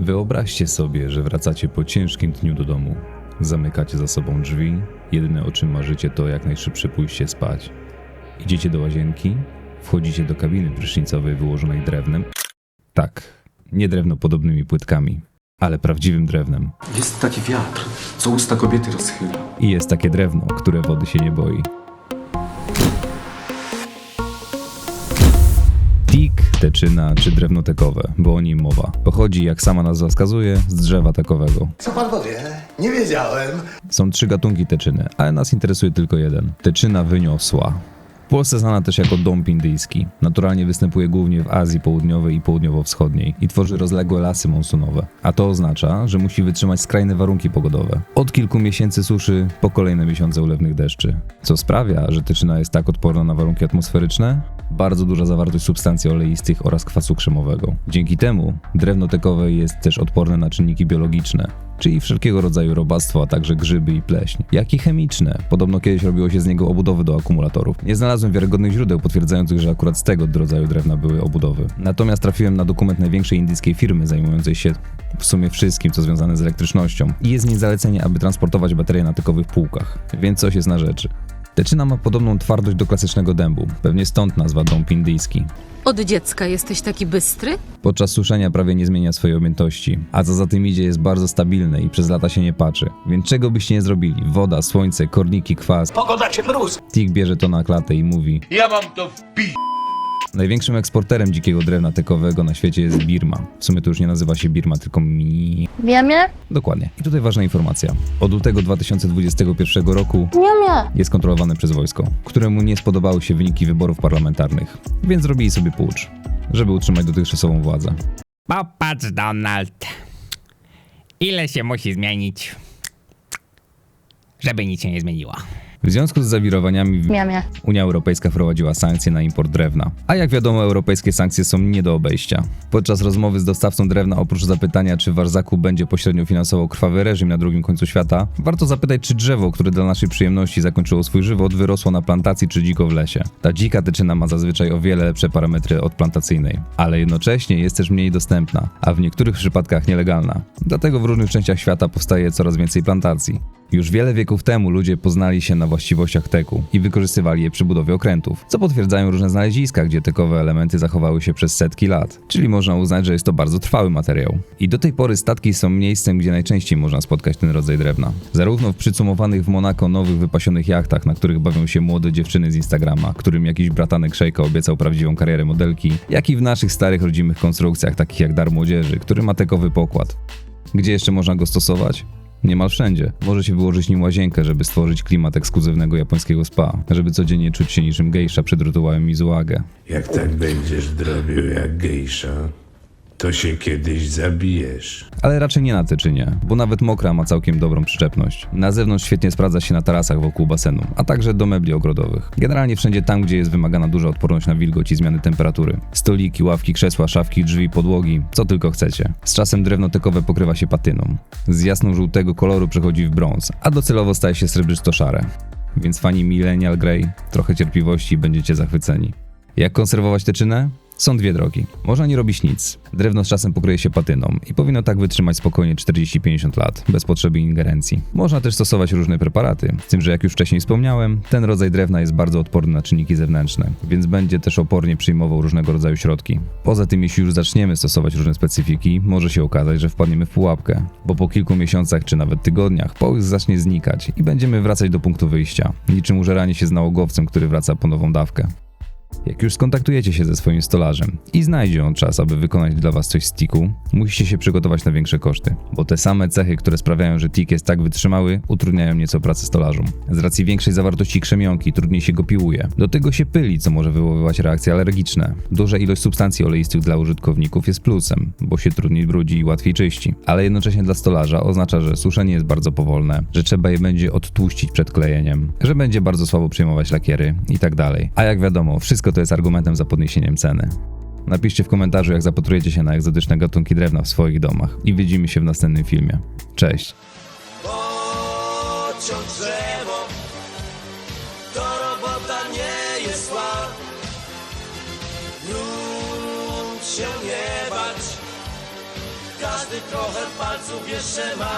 Wyobraźcie sobie, że wracacie po ciężkim dniu do domu. Zamykacie za sobą drzwi, jedyne o czym marzycie to jak najszybsze pójście spać. Idziecie do łazienki, wchodzicie do kabiny prysznicowej wyłożonej drewnem. Tak, nie drewnopodobnymi płytkami, ale prawdziwym drewnem. Jest taki wiatr, co usta kobiety rozchyla. I jest takie drewno, które wody się nie boi. Tik, teczyna czy drewno tekowe, bo o nim mowa. Pochodzi, jak sama nazwa wskazuje, z drzewa tekowego. Co pan powie? Nie wiedziałem. Są trzy gatunki teczyny, ale nas interesuje tylko jeden. Teczyna wyniosła. Polsce znana też jako dąb indyjski. Naturalnie występuje głównie w Azji Południowej i Południowo-Wschodniej i tworzy rozległe lasy monsunowe. A to oznacza, że musi wytrzymać skrajne warunki pogodowe. Od kilku miesięcy suszy po kolejne miesiące ulewnych deszczy. Co sprawia, że teczyna jest tak odporna na warunki atmosferyczne? Bardzo duża zawartość substancji oleistych oraz kwasu krzemowego. Dzięki temu drewno tekowe jest też odporne na czynniki biologiczne, czyli wszelkiego rodzaju robactwo, a także grzyby i pleśń, jak i chemiczne. Podobno kiedyś robiło się z niego obudowy do akumulatorów. Nie znalazłem wiarygodnych źródeł potwierdzających, że akurat z tego rodzaju drewna były obudowy. Natomiast trafiłem na dokument największej indyjskiej firmy zajmującej się w sumie wszystkim, co związane z elektrycznością i jest w niej zalecenie, aby transportować baterie na tekowych półkach, więc coś jest na rzeczy. Teczyna ma podobną twardość do klasycznego dębu, pewnie stąd nazwa dąb indyjski. Od dziecka jesteś taki bystry? Podczas suszenia prawie nie zmienia swojej objętości, a co za tym idzie jest bardzo stabilne i przez lata się nie patrzy. Więc czego byście nie zrobili? Woda, słońce, korniki, kwas. Pogoda cię mróz. Tik bierze to na klatę i mówi Ja mam to w pi... Największym eksporterem dzikiego drewna tekowego na świecie jest Birma. W sumie to już nie nazywa się Birma, tylko Mi... Miamie? Dokładnie. I tutaj ważna informacja. Od lutego 2021 roku Miamie. jest kontrolowane przez wojsko, któremu nie spodobały się wyniki wyborów parlamentarnych, więc zrobili sobie pucz, żeby utrzymać dotychczasową władzę. Popatrz, Donald. Ile się musi zmienić, żeby nic się nie zmieniło? W związku z zawirowaniami. Unia Europejska wprowadziła sankcje na import drewna. A jak wiadomo, europejskie sankcje są nie do obejścia. Podczas rozmowy z dostawcą drewna, oprócz zapytania, czy wasz zakup będzie pośrednio finansował krwawy reżim na drugim końcu świata, warto zapytać, czy drzewo, które dla naszej przyjemności zakończyło swój żywot, wyrosło na plantacji czy dziko w lesie. Ta dzika teczyna ma zazwyczaj o wiele lepsze parametry od plantacyjnej, ale jednocześnie jest też mniej dostępna, a w niektórych przypadkach nielegalna. Dlatego w różnych częściach świata powstaje coraz więcej plantacji. Już wiele wieków temu ludzie poznali się na właściwościach teku i wykorzystywali je przy budowie okrętów, co potwierdzają różne znaleziska, gdzie tekowe elementy zachowały się przez setki lat. Czyli można uznać, że jest to bardzo trwały materiał. I do tej pory statki są miejscem, gdzie najczęściej można spotkać ten rodzaj drewna. Zarówno w przycumowanych w Monako nowych wypasionych jachtach, na których bawią się młode dziewczyny z Instagrama, którym jakiś bratanek szejka obiecał prawdziwą karierę modelki, jak i w naszych starych rodzimych konstrukcjach, takich jak Dar Młodzieży, który ma tekowy pokład. Gdzie jeszcze można go stosować? Niemal wszędzie. Może się wyłożyć nim łazienkę, żeby stworzyć klimat ekskluzywnego japońskiego spa, żeby codziennie czuć się niczym gejsza przed rytuałem Mizuage. Jak tak będziesz drobił jak gejsza, to się kiedyś zabijesz. Ale raczej nie na teczynie, bo nawet mokra ma całkiem dobrą przyczepność. Na zewnątrz świetnie sprawdza się na tarasach wokół basenu, a także do mebli ogrodowych. Generalnie wszędzie tam, gdzie jest wymagana duża odporność na wilgoć i zmiany temperatury. Stoliki, ławki, krzesła, szafki, drzwi, podłogi, co tylko chcecie. Z czasem drewno tekowe pokrywa się patyną. Z jasno-żółtego koloru przechodzi w brąz, a docelowo staje się srebrzysto-szare. Więc fani Millennial Grey, trochę cierpliwości i będziecie zachwyceni. Jak konserwować teczynę? Są dwie drogi. Można nie robić nic. Drewno z czasem pokryje się patyną i powinno tak wytrzymać spokojnie 40-50 lat, bez potrzeby ingerencji. Można też stosować różne preparaty, z tym, że jak już wcześniej wspomniałem, ten rodzaj drewna jest bardzo odporny na czynniki zewnętrzne, więc będzie też opornie przyjmował różnego rodzaju środki. Poza tym, jeśli już zaczniemy stosować różne specyfiki, może się okazać, że wpadniemy w pułapkę, bo po kilku miesiącach czy nawet tygodniach połysk zacznie znikać i będziemy wracać do punktu wyjścia, niczym użeranie się z nałogowcem, który wraca po nową dawkę. Jak już skontaktujecie się ze swoim stolarzem i znajdzie on czas, aby wykonać dla Was coś z tiku, musicie się przygotować na większe koszty, bo te same cechy, które sprawiają, że tik jest tak wytrzymały, utrudniają nieco pracę stolarzom. Z racji większej zawartości krzemionki trudniej się go piłuje. Do tego się pyli, co może wywoływać reakcje alergiczne. Duża ilość substancji oleistych dla użytkowników jest plusem, bo się trudniej brudzi i łatwiej czyści. Ale jednocześnie dla stolarza oznacza, że suszenie jest bardzo powolne, że trzeba je będzie odtłuścić przed klejeniem, że będzie bardzo słabo przyjmować lakiery i tak dalej. A jak wiadomo, wszystko to jest argumentem za podniesieniem ceny. Napiszcie w komentarzu, jak zapatrujecie się na egzotyczne gatunki drewna w swoich domach i widzimy się w następnym filmie. Cześć! Każdy trochę palców jeszcze ma.